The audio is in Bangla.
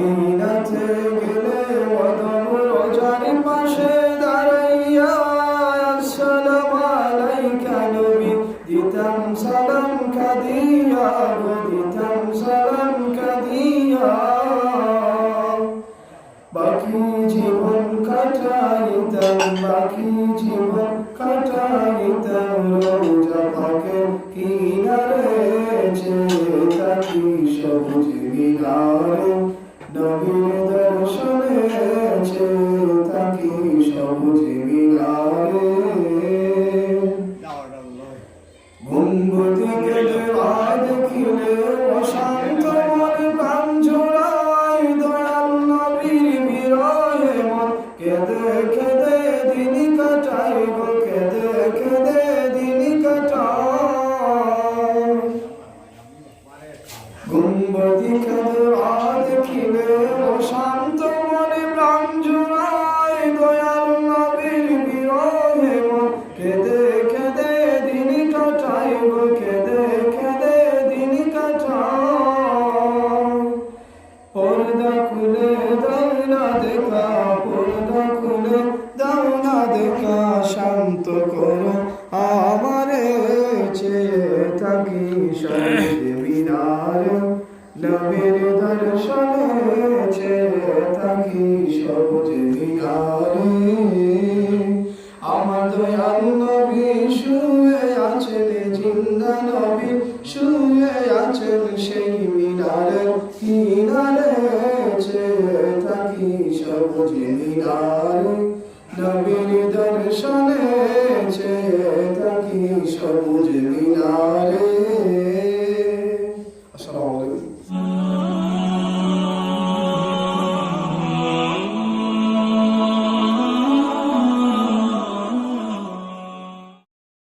মদিনাতে পাশে দাঁড়াইয়া, আসসালামু আলাইকা নবী। দিতাম সালাম কাদিয়া দিতাম সালাম বাকি জীবন কাটাইতাম, বাকি জীবন কাটাইতাম, রোজা পাকে কিনারে চেয়ে থাকি সবুজ মিনারে। নবীর দর্শনে থাকি সবুজ মিনারে গম্বুতি গেলে আজ খিলে অশান্ত মন প্রাণ জোড়ায় দয়াল নবীর বিরহে মন কেঁদে কেঁদে গেলে আজ খিলে অশান্ত মনে প্রাণ জোড়ায় দয়াল নবীর বিরহে মন। কেঁদে কেঁদে দিন কাটাই কেঁদে কেঁদে দিন কাটাই পর্দা খুলে দাও না দেখা, পর্দা খুলে দাও না দেখা, শান্ত করো আমারে, চেয়ে থাকি সবুজ মিনার। নবীর দর্শনে চেয়ে সবুজ মিনারে আমার দয়াল নবী শুয়ে আছেন, জিন্দা নবী শুয়ে আছেন, সেই মিনারে, কিনারে সবুজ মিনারে নবীর দর্শনে Assalamu. Hmm.